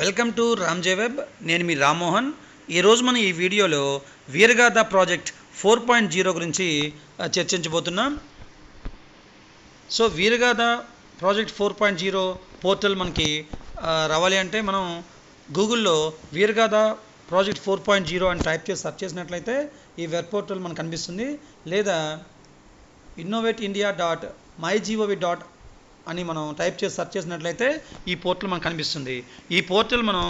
Welcome to రామ్జే web. నేను మీ రామ్మోహన్. ఈరోజు మనం ఈ వీడియోలో Veergatha project four point zero గురించి చర్చించబోతున్నాం. So Veer Gatha project four point zero portal మనకి రావాలి అంటే మనం గూగుల్లో Veer Gatha project four point zero అని టైప్ చేసి సెర్చ్ చేసినట్లయితే ఈ వెబ్ పోర్టల్ మనకు కనిపిస్తుంది. లేదా innovate India dot my G O V dot అని మనం టైప్ చేసి సెర్చ్ చేసినట్లయితే ఈ పోర్టల్ మనకు కనిపిస్తుంది. ఈ పోర్టల్ మనం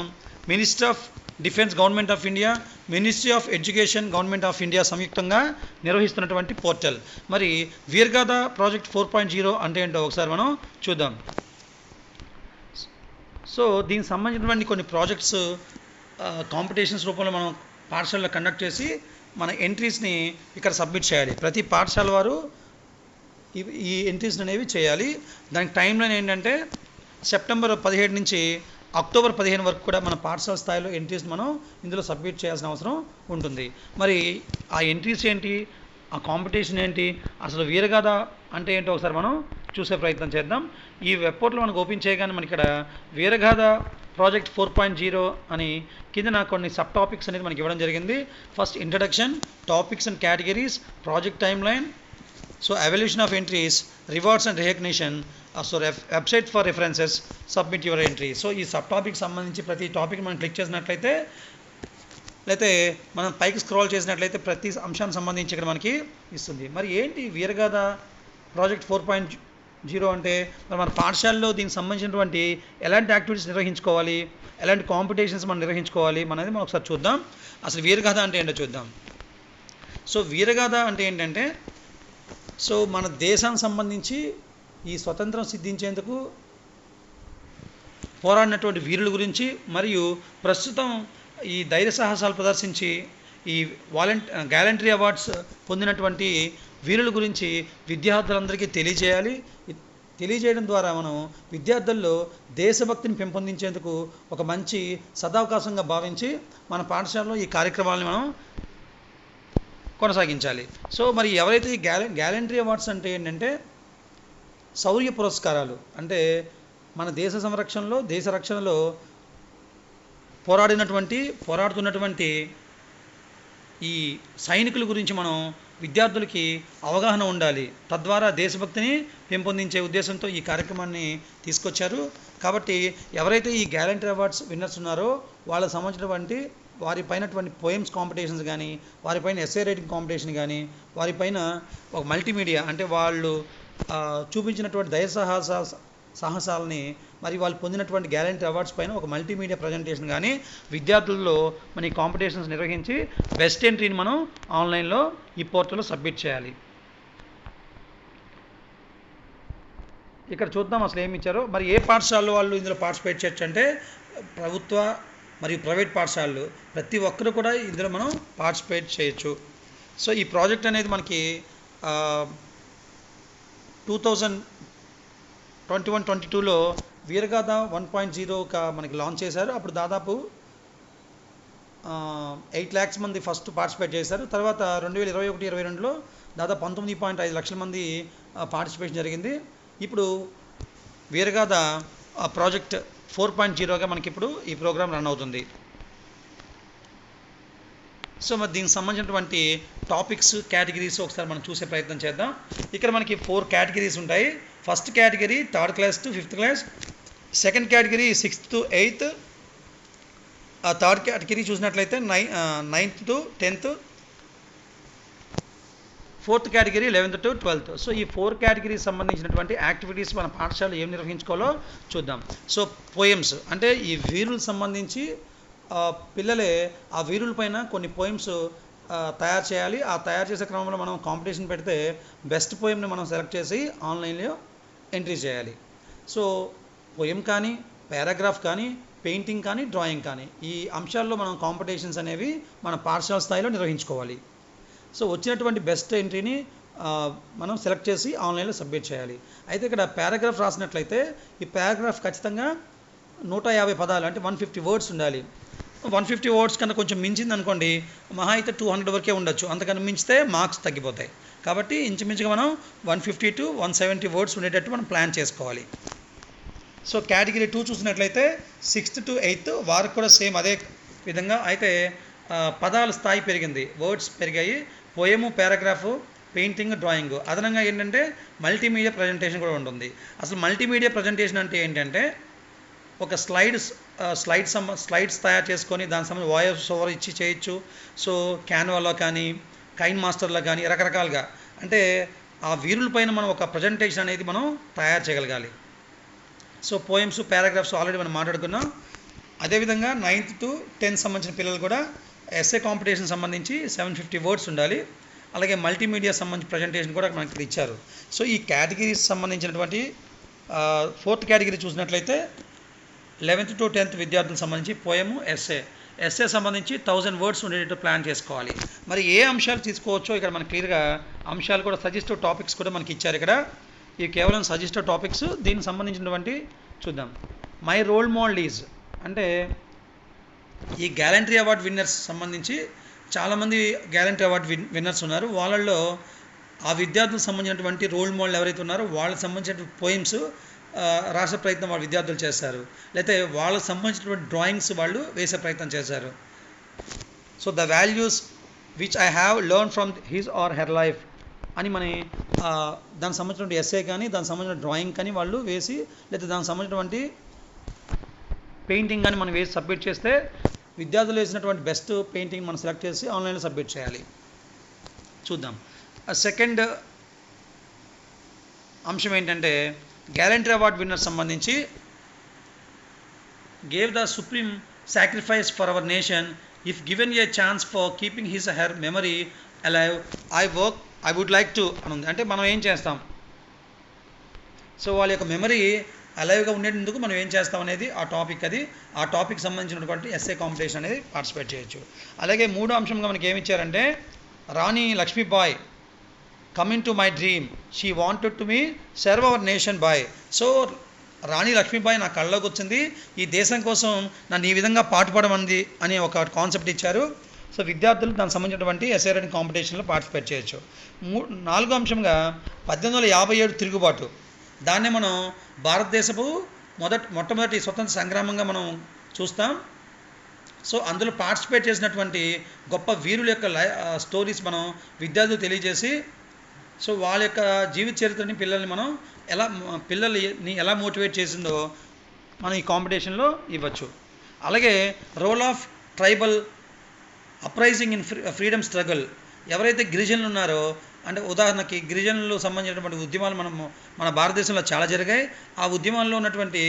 minister of defence government of India ministry of education government of India సంయుక్తంగా నిర్వహిస్తున్నటువంటి పోర్టల్ మరి Veer Gatha project four point zero అంటే ఏంటో ఒకసారి మనం చూద్దాం. సో దీనికి సంబంధించినటువంటి కొన్ని ప్రాజెక్ట్స్ కాంపిటీషన్స్ రూపంలో మనం పాఠశాలలో కండక్ట్ చేసి మన ఎంట్రీస్ని ఇక్కడ సబ్మిట్ చేయాలి. ప్రతి పాఠశాల వారు ఈ ఎంట్రీస్ అనేవి చేయాలి. దానికి టైం లైన్ ఏంటంటే సెప్టెంబర్ పదిహేడు నుంచి అక్టోబర్ పదిహేను వరకు కూడా మన పాఠశాల స్థాయిలో ఎంట్రీస్ మనం ఇందులో సబ్మిట్ చేయాల్సిన అవసరం ఉంటుంది. మరి ఆ ఎంట్రీస్ ఏంటి? ఆ కాంపిటీషన్ ఏంటి? అసలు వీరగాథ అంటే ఏంటో ఒకసారి మనం చూసే ప్రయత్నం చేద్దాం. ఈ వెబ్పోర్ట్లో మనకు ఓపెన్ చేయగానే మనకి ఇక్కడ Veergatha project four point zero అని కింద నాకు కొన్ని సబ్ టాపిక్స్ అనేది మనకి ఇవ్వడం జరిగింది. First introduction topics and categories project time line so evolution of entries rewards and recognition so website for references submit your entry so ఈ సబ్ టాపిక్ సంబంధించి ప్రతి టాపిక్ మనం క్లిక్ చేసినట్లయితే లేకపోతే మనం పైకి స్క్రోల్ చేసినట్లయితే ప్రతి అంశానికి సంబంధించి ఇక్కడ మనకి ఇస్తుంది. మరి ఏంటి Veergatha project four point zero అంటే? మరి మన పాఠశాలలో దీనికి సంబంధించినటువంటి ఎలాంటి యాక్టివిటీస్ నిర్వహించుకోవాలి? ఎలాంటి కాంపిటీషన్స్ మనం నిర్వహించుకోవాలి? అనేది మనం ఒకసారి చూద్దాం. అసలు వీరగాథ అంటే ఏంటో చూద్దాం. సో వీరగాథ అంటే ఏంటంటే సో మన దేశానికి సంబంధించి ఈ స్వతంత్రం సిద్ధించేందుకు పోరాడినటువంటి వీరుల గురించి మరియు ప్రస్తుతం ఈ ధైర్య సాహసాలు ప్రదర్శించి ఈ వాలంట గ్యాలంటరీ అవార్డ్స్ పొందినటువంటి వీరుల గురించి విద్యార్థులందరికీ తెలియజేయాలి. తెలియజేయడం ద్వారా మనం విద్యార్థుల్లో దేశభక్తిని పెంపొందించేందుకు ఒక మంచి సదావకాశంగా భావించి మన పాఠశాలలో ఈ కార్యక్రమాలను మనం కొనసాగించాలి. సో మరి ఎవరైతే ఈ గ్యాల గ్యాలంటరీ అవార్డ్స్ అంటే ఏంటంటే శౌర్య పురస్కారాలు. అంటే మన దేశ సంరక్షణలో దేశ రక్షణలో పోరాడినటువంటి పోరాడుతున్నటువంటి ఈ సైనికుల గురించి మనం విద్యార్థులకి అవగాహన ఉండాలి. తద్వారా దేశభక్తిని పెంపొందించే ఉద్దేశంతో ఈ కార్యక్రమాన్ని తీసుకొచ్చారు. కాబట్టి ఎవరైతే ఈ గ్యారంటీ అవార్డ్స్ విన్నర్స్ ఉన్నారో వాళ్ళకి సంబంధించినటువంటి వారి పైనటువంటి పోయమ్స్ కాంపిటీషన్స్ కానీ వారిపైన ఎస్ఏ రైటింగ్ కాంపిటీషన్ కానీ వారిపైన ఒక మల్టీమీడియా అంటే వాళ్ళు చూపించినటువంటి దయ సాహస సాహసాలని మరి వాళ్ళు పొందినటువంటి గ్యారంటీ అవార్డ్స్ పైన ఒక మల్టీమీడియా ప్రజెంటేషన్ కానీ విద్యార్థుల్లో మన ఈ కాంపిటీషన్స్ నిర్వహించి బెస్ట్ ఎంట్రీని మనం ఆన్లైన్లో ఈ పోర్టల్లో సబ్మిట్ చేయాలి. ఇక్కడ చూద్దాం అసలు ఏమి ఇచ్చారో. మరి ఏ పాఠశాలలో వాళ్ళు ఇందులో పార్టిసిపేట్ చేయొచ్చు అంటే ప్రభుత్వ మరియు ప్రైవేట్ పాఠశాలలు ప్రతి ఒక్కరు కూడా ఇందులో మనం పార్టిసిపేట్ చేయొచ్చు. సో ఈ ప్రాజెక్ట్ అనేది మనకి two thousand twenty one twenty టూలో వీరగాథ వన్ పాయింట్ జీరోగా మనకి లాంచ్ చేశారు. అప్పుడు దాదాపు ఎయిట్ ల్యాక్స్ మంది ఫస్ట్ పార్టిసిపేట్ చేశారు. తర్వాత రెండు వేల ఇరవై ఒకటి ఇరవై రెండులో దాదాపు పంతొమ్మిది పాయింట్ ఐదు లక్షల మంది పార్టిసిపేషన్ జరిగింది. ఇప్పుడు వీరగాథ ప్రాజెక్ట్ ఫోర్ పాయింట్ జీరోగా మనకి ఇప్పుడు ఈ ప్రోగ్రామ్ రన్ అవుతుంది. సో మరి దీనికి సంబంధించినటువంటి టాపిక్స్ కేటగిరీస్ ఒకసారి మనం చూసే ప్రయత్నం చేద్దాం. ఇక్కడ మనకి ఫోర్ కేటగిరీస్ ఉంటాయి. First category third class to fifth class. Second category sixth to eighth. ఆ థర్డ్ కేటగిరీ చూసినట్లయితే నై ninth to tenth. Fourth category eleventh to twelfth. So ఈ ఫోర్ కేటగిరీకి సంబంధించినటువంటి యాక్టివిటీస్ మన పాఠశాల ఏం నిర్వహించుకోవాలో చూద్దాం. సో పోయమ్స్ అంటే ఈ వీరులకు సంబంధించి పిల్లలే ఆ వీరుల పైన కొన్ని పోయమ్స్ తయారు చేయాలి. ఆ తయారు చేసే క్రమంలో మనం కాంపిటీషన్ పెడితే బెస్ట్ పోయమ్ని మనం సెలెక్ట్ చేసి ఆన్లైన్లో ఎంట్రీ చేయాలి. సో పోయం కానీ పారాగ్రాఫ్ కానీ పెయింటింగ్ కానీ డ్రాయింగ్ కానీ ఈ అంశాల్లో మనం కాంపిటీషన్స్ అనేవి మన పాఠశాల స్థాయిలో నిర్వహించుకోవాలి. సో వచ్చినటువంటి బెస్ట్ ఎంట్రీని మనం సెలెక్ట్ చేసి ఆన్లైన్లో సబ్మిట్ చేయాలి. అయితే ఇక్కడ పారాగ్రాఫ్ రాసినట్లయితే ఈ పారాగ్రాఫ్ ఖచ్చితంగా నూట యాభై పదాలు అంటే వన్ ఫిఫ్టీ వర్డ్స్ ఉండాలి. వన్ ఫిఫ్టీ వర్డ్స్ కన్నా కొంచెం మించింది అనుకోండి మహా అయితే టూ హండ్రెడ్ వరకే ఉండొచ్చు. అంతకన్నా మించితే మార్క్స్ తగ్గిపోతాయి. కాబట్టి ఇంచుమించుగా మనం one fifty to one seventy words ఉండేటట్టు మనం ప్లాన్ చేసుకోవాలి. సో కేటగిరీ టూ చూసినట్లయితే సిక్స్త్ టు ఎయిత్ వారికి కూడా సేమ్ అదే విధంగా. అయితే పదాల స్థాయి పెరిగింది. వర్డ్స్ పెరిగాయి. Poem paragraph painting drawing. అదనంగా ఏంటంటే మల్టీమీడియా ప్రజెంటేషన్ కూడా ఉంటుంది. అసలు మల్టీమీడియా ప్రజెంటేషన్ అంటే ఏంటంటే ఒక స్లైడ్స్ స్లైడ్స్ సంబ స్లైడ్స్ తయారు చేసుకొని దాని సంబంధించి వాయిస్ ఓవర్ ఇచ్చి చేయొచ్చు. సో క్యాన్వాలో కానీ కైన్ మాస్టర్లో కానీ రకరకాలుగా. అంటే ఆ వీరుల పైన మనం ఒక ప్రజెంటేషన్ అనేది మనం తయారు చేయగలగాలి. సో పోయమ్స్ పారాగ్రాఫ్స్ ఆల్రెడీ మనం మాట్లాడుకున్నాం. అదేవిధంగా నైన్త్ టు టెన్త్ సంబంధించిన పిల్లలు కూడా ఎస్ఏ కాంపిటీషన్ సంబంధించి సెవెన్ ఫిఫ్టీ వర్డ్స్ ఉండాలి. అలాగే మల్టీమీడియా సంబంధించి ప్రజెంటేషన్ కూడా మనకి ఇక్కడ ఇచ్చారు. సో ఈ కేటగిరీస్ సంబంధించినటువంటి ఫోర్త్ కేటగిరీ చూసినట్లయితే లెవెన్త్ టు టెన్త్ విద్యార్థులకు సంబంధించి పోయము ఎస్ఏ ఎస్ఏ సంబంధించి థౌజండ్ వర్డ్స్ ఉండేటట్టు ప్లాన్ చేసుకోవాలి. మరి ఏ అంశాలు తీసుకోవచ్చో ఇక్కడ మనకి క్లియర్గా అంశాలు కూడా సజెస్టివ్ టాపిక్స్ కూడా మనకి ఇచ్చారు ఇక్కడ. ఇవి కేవలం సజెస్టివ్ టాపిక్స్ దీనికి సంబంధించినటువంటి చూద్దాం. మై రోల్ మోడల్ ఈజ్ అంటే ఈ గ్యాలంటరీ అవార్డ్ విన్నర్స్ సంబంధించి చాలామంది గ్యాలంటరీ అవార్డ్ విన్ విన్నర్స్ ఉన్నారు. వాళ్ళల్లో ఆ విద్యార్థులకు సంబంధించినటువంటి రోల్ మోడల్ ఎవరైతే ఉన్నారో వాళ్ళకి సంబంధించిన పోయిమ్స్ రాసే ప్రయత్నం వాళ్ళ విద్యార్థులు చేస్తారు లేకపోతే వాళ్ళకి సంబంధించినటువంటి డ్రాయింగ్స్ వాళ్ళు వేసే ప్రయత్నం చేశారు. So the values which I have learn from his or her life అని మన దానికి సంబంధించినటువంటి ఎస్ఏ కానీ దానికి సంబంధించిన డ్రాయింగ్ కానీ వాళ్ళు వేసి లేదా దానికి సంబంధించినటువంటి పెయింటింగ్ కానీ మనం వేసి సబ్మిట్ చేస్తే విద్యార్థులు వేసినటువంటి బెస్ట్ పెయింటింగ్ మనం సెలెక్ట్ చేసి ఆన్లైన్లో సబ్మిట్ చేయాలి. చూద్దాం. సెకండ్ అంశం ఏంటంటే గ్యారంటీ అవార్డ్ విన్నర్ సంబంధించి gave the supreme sacrifice for our nation if given a chance for keeping his her memory alive I work I would like to అని ఉంది అంటే మనం ఏం చేస్తాం? సో వాళ్ళ యొక్క మెమరీ అలైవ్గా ఉండేందుకు మనం ఏం చేస్తాం అనేది ఆ టాపిక్ అది. ఆ టాపిక్ సంబంధించినటువంటి ఎస్ఏ కాంపిటీషన్ అనేది పార్టిసిపేట్ చేయొచ్చు. అలాగే మూడో అంశంగా మనకి ఏమి ఇచ్చారంటే Rani Lakshmibai coming to my dream she wanted to me serve our nation bye so Rani Lakshmibai నా కళ్ళలోకి వచ్చింది. ఈ దేశం కోసం నన్ను ఈ విధంగా పాటుపడమంది అనే ఒక కాన్సెప్ట్ ఇచ్చారు. సో విద్యార్థులు దానికి సంబంధించినటువంటి ఎస్ఏ రైటింగ్ కాంపిటీషన్లో పార్టిసిపేట్ చేయొచ్చు. మూ నాలుగో అంశంగా పద్దెనిమిది వందల యాభై ఏడు తిరుగుబాటు. దాన్నే మనం భారతదేశపు మొదటి మొట్టమొదటి స్వతంత్ర సంగ్రామంగా మనం చూస్తాం. సో అందులో పార్టిసిపేట్ చేసినటువంటి గొప్ప వీరుల యొక్క లై స్టోరీస్ మనం విద్యార్థులు తెలియజేసి సో వాళ్ళ యొక్క జీవిత చరిత్రని పిల్లల్ని మనం ఎలా పిల్లల్ని ఎలా మోటివేట్ చేసిందో మనం ఈ కాంపిటీషన్లో ఇవ్వచ్చు. అలాగే role of tribal uprising in free freedom struggle. ఎవరైతే గిరిజనులు ఉన్నారో అంటే ఉదాహరణకి గిరిజనులు సంబంధించినటువంటి ఉద్యమాలు మనం మన భారతదేశంలో చాలా జరిగాయి. ఆ ఉద్యమాల్లో ఉన్నటువంటి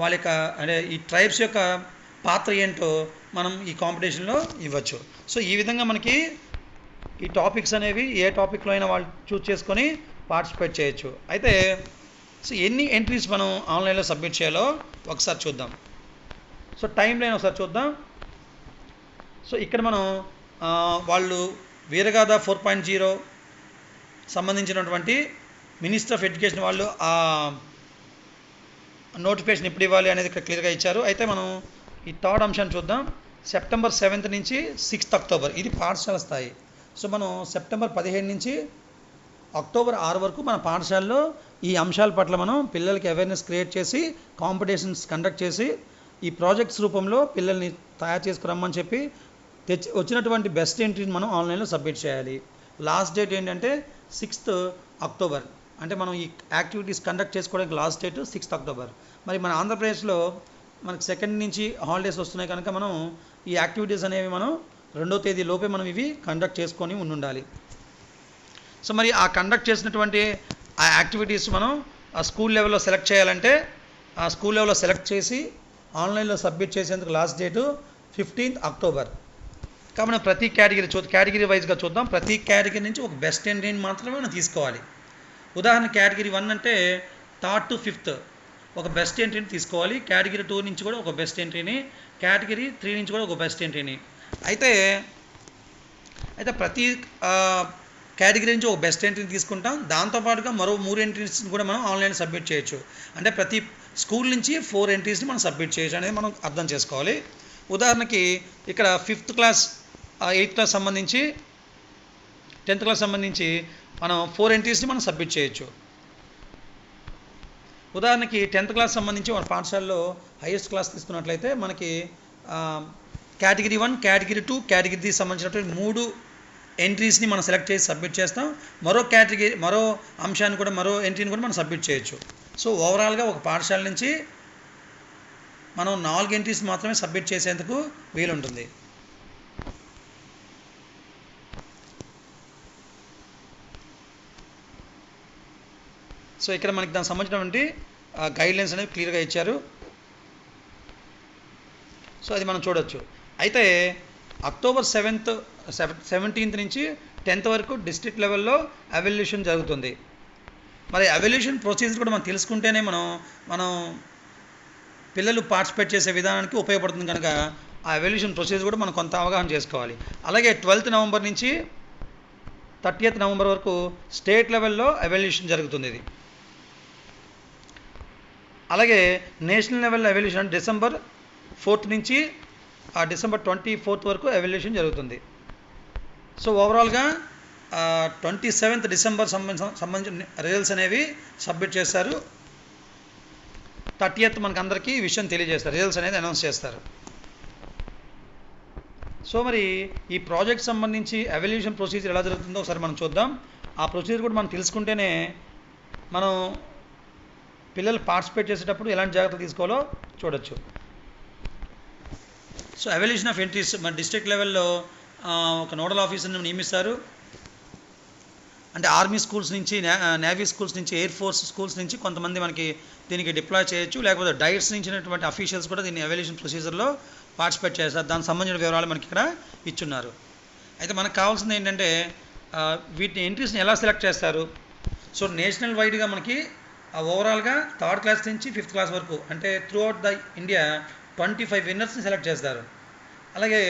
వాళ్ళ యొక్క అంటే ఈ ట్రైబ్స్ యొక్క పాత్ర ఏంటో మనం ఈ కాంపిటీషన్లో ఇవ్వచ్చు. సో ఈ విధంగా మనకి ఈ టాపిక్స్ అనేవి ఏ టాపిక్లో అయినా వాళ్ళు చూస్ చేసుకొని పార్టిసిపేట్ చేయొచ్చు. అయితే సో ఎన్ని ఎంట్రీస్ మనం ఆన్లైన్లో సబ్మిట్ చేయాలో ఒకసారి చూద్దాం. సో టైం లైన్ ఒకసారి చూద్దాం. సో ఇక్కడ మనం వాళ్ళు వీరగాథ ఫోర్ పాయింట్ జీరో సంబంధించినటువంటి మినిస్టర్ ఆఫ్ ఎడ్యుకేషన్ వాళ్ళు ఆ నోటిఫికేషన్ ఎప్పుడు ఇవ్వాలి అనేది ఇక్కడ క్లియర్గా ఇచ్చారు. అయితే మనం ఈ థర్డ్ అంశాన్ని చూద్దాం. సెప్టెంబర్ సెవెంత్ నుంచి సిక్స్త్ అక్టోబర్. ఇది పాఠశాల స్థాయి. సో మనం సెప్టెంబర్ పదిహేను నుంచి అక్టోబర్ ఆరు వరకు మన పాఠశాలలో ఈ అంశాల పట్ల మనం పిల్లలకి అవేర్నెస్ క్రియేట్ చేసి కాంపిటీషన్స్ కండక్ట్ చేసి ఈ ప్రాజెక్ట్స్ రూపంలో పిల్లల్ని తయారు చేసుకురమ్మని చెప్పి తెచ్చి వచ్చినటువంటి బెస్ట్ ఎంట్రీని మనం ఆన్లైన్లో సబ్మిట్ చేయాలి. లాస్ట్ డేట్ ఏంటంటే సిక్స్త్ అక్టోబర్. అంటే మనం ఈ యాక్టివిటీస్ కండక్ట్ చేసుకోవడానికి లాస్ట్ డేట్ సిక్స్త్ అక్టోబర్. మరి మన ఆంధ్రప్రదేశ్లో మనకి సెకండ్ నుంచి హాలిడేస్ వస్తున్నాయి కనుక మనం ఈ యాక్టివిటీస్ అనేవి మనం రెండో తేదీ లోపే మనం ఇవి కండక్ట్ చేసుకొని ఉండాలి సో మరి ఆ కండక్ట్ చేసినటువంటి ఆ యాక్టివిటీస్ మనం ఆ స్కూల్ లెవెల్లో సెలెక్ట్ చేయాలంటే ఆ స్కూల్ లెవెల్లో సెలెక్ట్ చేసి ఆన్లైన్లో సబ్మిట్ చేసేందుకు లాస్ట్ డేటు ఫిఫ్టీన్త్ అక్టోబర్. కాబట్టి మనం ప్రతి కేటగిరీ చూ కేటగిరీ వైజ్గా చూద్దాం. ప్రతి కేటగిరీ నుంచి ఒక బెస్ట్ ఎంట్రీని మాత్రమే మనం తీసుకోవాలి. ఉదాహరణ కేటగిరీ వన్ అంటే థర్డ్ టు ఫిఫ్త్ ఒక బెస్ట్ ఎంట్రీని తీసుకోవాలి. కేటగిరీ టూ నుంచి కూడా ఒక బెస్ట్ ఎంట్రీని కేటగిరీ త్రీ నుంచి కూడా ఒక బెస్ట్ ఎంట్రీని. అయితే అయితే ప్రతి కేటగిరీ నుంచి ఒక బెస్ట్ ఎంట్రీని తీసుకుంటాం. దాంతోపాటుగా మరో మూడు ఎంట్రీస్ని కూడా మనం ఆన్లైన్ సబ్మిట్ చేయొచ్చు. అంటే ప్రతి స్కూల్ నుంచి ఫోర్ ఎంట్రీస్ని మనం సబ్మిట్ చేయొచ్చు అనేది మనం అర్థం చేసుకోవాలి. ఉదాహరణకి ఇక్కడ ఫిఫ్త్ క్లాస్ ఎయిత్ క్లాస్ సంబంధించి టెన్త్ క్లాస్ సంబంధించి మనం ఫోర్ ఎంట్రీస్ని మనం సబ్మిట్ చేయొచ్చు. ఉదాహరణకి టెన్త్ క్లాస్ సంబంధించి మన పాఠశాలలో హైయెస్ట్ క్లాస్ తీసుకున్నట్లయితే మనకి category one category two category సంబంధించినటువంటి మూడు ఎంట్రీస్ని మనం సెలెక్ట్ చేసి సబ్మిట్ చేస్తాం. మరో కేటగిరీ మరో అంశాన్ని కూడా మరో ఎంట్రీని కూడా మనం సబ్మిట్ చేయొచ్చు. సో ఓవరాల్గా ఒక పాఠశాల నుంచి మనం నాలుగు ఎంట్రీస్ మాత్రమే సబ్మిట్ చేసేందుకు వీలుంటుంది. సో ఇక్కడ మనకి దానికి సంబంధించినటువంటి గైడ్లైన్స్ అనేవి క్లియర్గా ఇచ్చారు. సో అది మనం చూడొచ్చు. అయితే అక్టోబర్ సెవెంత్ సెవెంటీన్త్ నుంచి టెన్త్ వరకు డిస్ట్రిక్ట్ లెవెల్లో అవల్యూషన్ జరుగుతుంది. మరి అవల్యూషన్ ప్రొసీజర్ కూడా మనం తెలుసుకుంటేనే మనం మనం పిల్లలు పార్టిసిపేట్ చేసే విధానానికి ఉపయోగపడుతుంది కనుక ఆ అవల్యూషన్ ప్రొసీజర్ కూడా మనం కొంత అవగాహన చేసుకోవాలి. అలాగే ట్వెల్త్ నవంబర్ నుంచి థర్టీయత్ నవంబర్ వరకు స్టేట్ లెవెల్లో అవల్యూషన్ జరుగుతుంది ఇది. అలాగే national level evaluation December fourth నుంచి ఆ డిసెంబర్ ట్వంటీ ఫోర్త్ వరకు ఎవల్యూషన్ జరుగుతుంది. సో ఓవరాల్గా ట్వంటీ సెవెంత్ డిసెంబర్ సంబంధించిన సంబంధించిన రిజల్ట్స్ అనేవి సబ్మిట్ చేస్తారు థర్టీయత్ మనకు అందరికీ ఈ విషయం తెలియజేస్తారు. రిజల్ట్స్ అనేది అనౌన్స్ చేస్తారు. సో మరి ఈ ప్రాజెక్ట్ సంబంధించి అవల్యూషన్ ప్రొసీజర్ ఎలా జరుగుతుందో ఒకసారి మనం చూద్దాం. ఆ ప్రొసీజర్ కూడా మనం తెలుసుకుంటేనే మనం పిల్లలు పార్టిసిపేట్ చేసేటప్పుడు ఎలాంటి జాగ్రత్తలు తీసుకోవాలో చూడొచ్చు. సో అవల్యూషన్ ఆఫ్ ఎంట్రీస్ మన డిస్ట్రిక్ట్ లెవెల్లో ఒక నోడల్ ఆఫీసర్ని నియమిస్తారు. అంటే ఆర్మీ స్కూల్స్ నుంచి నేవీ స్కూల్స్ నుంచి ఎయిర్ ఫోర్స్ స్కూల్స్ నుంచి కొంతమంది మనకి దీనికి డిప్లాయ్ చేయొచ్చు. లేకపోతే డైట్స్ నుంచినటువంటి అఫీషియల్స్ కూడా దీన్ని అవల్యూషన్ ప్రొసీజర్లో పార్టిసిపేట్ చేస్తారు. దానికి సంబంధించిన వివరాలు మనకి ఇక్కడ ఇచ్చున్నారు. అయితే మనకు కావాల్సింది ఏంటంటే వీటిని ఎంట్రీస్ని ఎలా సెలెక్ట్ చేస్తారు? సో నేషనల్ వైడ్గా మనకి ఓవరాల్గా థర్డ్ క్లాస్ నుంచి ఫిఫ్త్ క్లాస్ వరకు అంటే throughout the India twenty five విన్నర్స్ని select చేస్తారు. అలాగే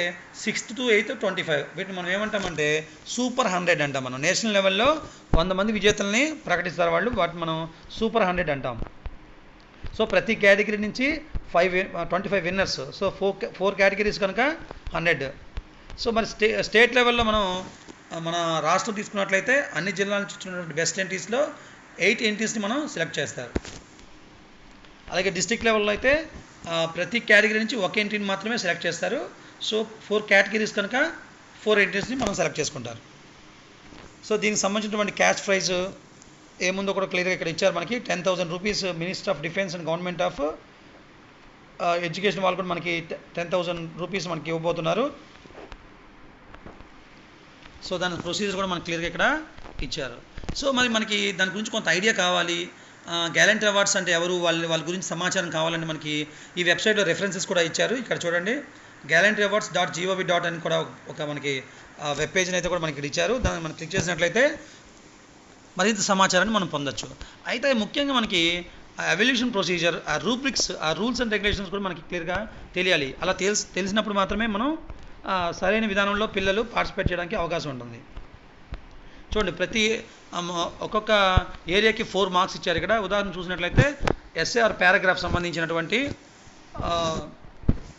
sixth to eighth twenty five వీటిని మనం ఏమంటామంటే సూపర్ హండ్రెడ్ అంటాం మనం. నేషనల్ లెవెల్లో వంద మంది విజేతల్ని ప్రకటిస్తారు వాళ్ళు వాటిని మనం సూపర్ హండ్రెడ్ అంటాం. సో ప్రతి కేటగిరీ నుంచి five twenty five winners so four four categories కనుక హండ్రెడ్ సో మరి స్టే స్టేట్ లెవెల్లో మనం మన రాష్ట్రం తీసుకున్నట్లయితే అన్ని జిల్లాల నుంచి వచ్చినటువంటి బెస్ట్ ఎంట్రీస్లో ఎయిట్ ఎంట్రీస్ని మనం సెలెక్ట్ చేస్తారు. అలాగే డిస్ట్రిక్ట్ లెవెల్లో అయితే ప్రతి కేటగిరీ నుంచి ఒక ఎంట్రీని మాత్రమే సెలెక్ట్ చేస్తారు. సో ఫోర్ కేటగిరీస్ కనుక ఫోర్ ఎంట్రీస్ని మనం సెలెక్ట్ చేసుకుంటారు. సో దీనికి సంబంధించినటువంటి క్యాష్ ప్రైజ్ ఏముందో కూడా క్లియర్గా ఇక్కడ ఇచ్చారు మనకి. Ten thousand rupees minister of defence and government of education వాళ్ళు కూడా మనకి టెన్ థౌసండ్ రూపీస్ మనకి ఇవ్వబోతున్నారు. సో దాని ప్రొసీజర్ కూడా మనకి క్లియర్గా ఇక్కడ ఇచ్చారు. సో మరి మనకి దాని గురించి కొంత ఐడియా కావాలి. గ్యాలంటీ అవార్డ్స్ అంటే ఎవరు? వాళ్ళ వాళ్ళ గురించి సమాచారం కావాలంటే మనకి ఈ వెబ్సైట్లో రెఫరెన్సెస్ కూడా ఇచ్చారు. ఇక్కడ చూడండి. Gallantry awards dot G O V dot అని కూడా ఒక మనకి వెబ్ పేజ్ని అయితే కూడా మనకి ఇక్కడ ఇచ్చారు. దాన్ని మనం క్లిక్ చేసినట్లయితే మరింత సమాచారాన్ని మనం పొందొచ్చు. అయితే ముఖ్యంగా మనకి ఆ అవల్యూషన్ ప్రొసీజర్ ఆ రూబ్రిక్స్ ఆ రూల్స్ అండ్ రెగ్యులేషన్స్ కూడా మనకి క్లియర్గా తెలియాలి. అలా తెలిసి తెలిసినప్పుడు మాత్రమే మనం సరైన విధానంలో పిల్లలు పార్టిసిపేట్ చేయడానికి అవకాశం ఉంటుంది. చూడండి ప్రతి ఒక్కొక్క ఏరియాకి ఫోర్ మార్క్స్ ఇచ్చారు ఇక్కడ. ఉదాహరణ చూసినట్లయితే ఎస్ఏఆర్ పారాగ్రాఫ్ సంబంధించినటువంటి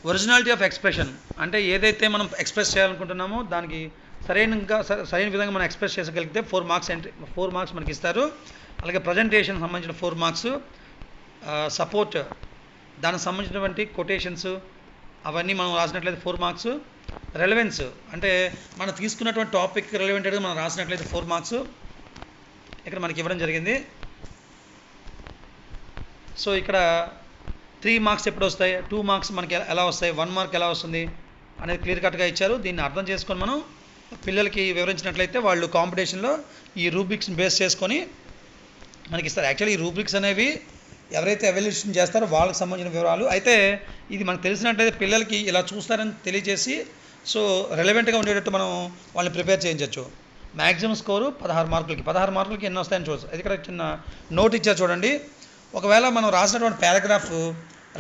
ఒరిజినాలిటీ ఆఫ్ ఎక్స్ప్రెషన్ అంటే ఏదైతే మనం ఎక్స్ప్రెస్ చేయాలనుకుంటున్నామో దానికి సరైనగా స- సరైన విధంగా మనం express చేసగలిగితే four marks entry four marks మనకి ఇస్తారు. అలాగే ప్రజెంటేషన్ సంబంధించిన ఫోర్ మార్క్స్ సపోర్ట్ దానికి సంబంధించినటువంటి కొటేషన్స్ అవన్నీ మనం రాసినట్లయితే ఫోర్ మార్క్స్ రెలవెన్స్ అంటే మనం తీసుకున్నటువంటి టాపిక్ రెలవెంటెడ్గా మనం రాసినట్లయితే ఫోర్ మార్క్స్ ఇక్కడ మనకి ఇవ్వడం జరిగింది. సో ఇక్కడ త్రీ మార్క్స్ ఎప్పుడు వస్తాయి? టూ మార్క్స్ మనకి ఎలా- వస్తాయి? వన్ మార్క్ ఎలా వస్తుంది? అనేది క్లియర్ కట్గా ఇచ్చారు. దీన్ని అర్థం చేసుకొని మనం పిల్లలకి వివరించినట్లయితే వాళ్ళు కాంపిటీషన్లో ఈ రూబ్రిక్స్ని బేస్ చేసుకొని మనకి ఇస్తారు. యాక్చువల్లీ ఈ రూబ్రిక్స్ అనేవి ఎవరైతే ఎవాల్యుయేషన్ చేస్తారో వాళ్ళకి సంబంధించిన వివరాలు. అయితే ఇది మనకు తెలిసినట్లయితే పిల్లలకి ఇలా చూస్తారని తెలియజేసి సో రెలవెంట్గా ఉండేటట్టు మనం వాళ్ళని ప్రిపేర్ చేయించవచ్చు మ్యాక్సిమం స్కోరు పదహారు మార్కులకి. పదహారు మార్కులకి ఎన్ని వస్తాయని చూడచ్చు అది ఇక్కడ చిన్న నోట్ ఇచ్చారు చూడండి. ఒకవేళ మనం రాసినటువంటి పారాగ్రాఫ్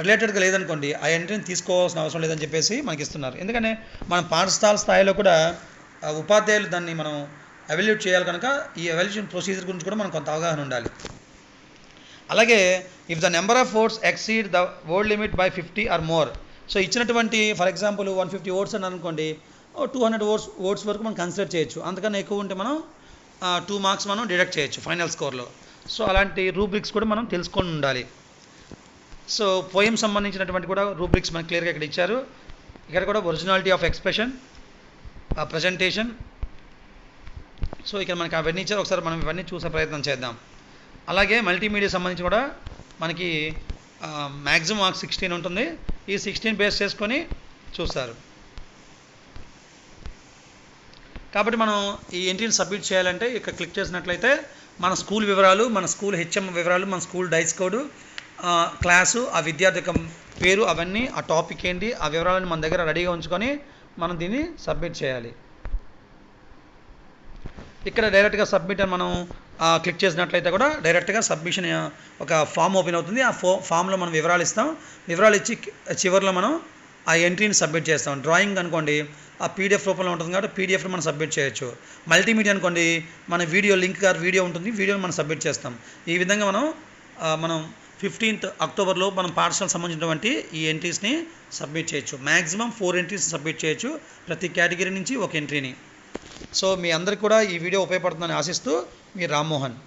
రిలేటెడ్గా లేదనుకోండి ఆ ఎంట్రీని తీసుకోవాల్సిన అవసరం లేదని చెప్పేసి మనకి ఇస్తున్నారు. ఎందుకంటే మనం పాఠశాల స్థాయిలో కూడా ఉపాధ్యాయులు దాన్ని మనం అవల్యూట్ చేయాలి కనుక ఈ అవల్యూషన్ ప్రొసీజర్ గురించి కూడా మనకు కొంత అవగాహన ఉండాలి. అలాగే if the number of words exceed the word limit by fifty or more so ఇచ్చినటువంటి for example one fifty words అని అనుకోండి టూ హండ్రెడ్ ఓట్స్ ఓట్స్ వరకు మనం కన్సిడర్ చేయొచ్చు. అంతకన్నా ఎక్కువ ఉంటే మనం టూ మార్క్స్ మనం డిడక్ట్ చేయొచ్చు ఫైనల్ స్కోర్లో సో అలాంటి రూబ్రిక్స్ కూడా మనం తెలుసుకొని ఉండాలి. సో పోయం సంబంధించినటువంటి కూడా రూబ్రిక్స్ మనకి క్లియర్గా ఇక్కడ ఇచ్చారు. ఇక్కడ కూడా originality of expression presentation so ఇక్కడ మనకి అవన్నీ ఇచ్చారు. ఒకసారి మనం ఇవన్నీ చూసే ప్రయత్నం చేద్దాం. అలాగే మల్టీమీడియా సంబంధించి కూడా మనకి మ్యాక్సిమం మార్క్స్ సిక్స్టీన్ ఉంటుంది. ఈ సిక్స్టీన్ బేస్ చేసుకొని చూస్తారు. కాబట్టి మనం ఈ ఎంట్రీని సబ్మిట్ చేయాలంటే ఇక్కడ క్లిక్ చేసినట్లయితే మన స్కూల్ వివరాలు మన స్కూల్ హెచ్ఎం వివరాలు మన స్కూల్ డైస్ కోడ్ క్లాసు ఆ విద్యార్థి పేరు అవన్నీ ఆ టాపిక్ ఏంటి ఆ వివరాలను మన దగ్గర రెడీగా ఉంచుకొని మనం దీన్ని సబ్మిట్ చేయాలి. ఇక్కడ డైరెక్ట్గా సబ్మిట్ అని మనం క్లిక్ చేసినట్లయితే కూడా డైరెక్ట్గా సబ్మిషన్ ఒక ఫామ్ ఓపెన్ అవుతుంది. ఆ ఫో ఫామ్లో మనం వివరాలు ఇస్తాం. వివరాలు ఇచ్చి చివరిలో మనం ఆ ఎంట్రీని సబ్మిట్ చేస్తాం. డ్రాయింగ్ అనుకోండి ఆ పీడిఎఫ్ రూపంలో ఉంటుంది కాబట్టి పీడిఎఫ్ని మనం సబ్మిట్ చేయొచ్చు. మల్టీమీడియా అనుకోండి మన వీడియో లింక్ గారు వీడియో ఉంటుంది వీడియోని మనం సబ్మిట్ చేస్తాం. ఈ విధంగా మనం మనం ఫిఫ్టీన్త్ అక్టోబర్లో మనం పాఠశాలకు సంబంధించినటువంటి ఈ ఎంట్రీస్ని సబ్మిట్ చేయొచ్చు. మ్యాక్సిమం ఫోర్ ఎంట్రీస్ సబ్మిట్ చేయొచ్చు. ప్రతి కేటగిరీ నుంచి ఒక ఎంట్రీని. సో మీ అందరికి కూడా ఈ వీడియో ఉపయోగపడుతుందని ఆశిస్తూ మీ రామ్మోహన్.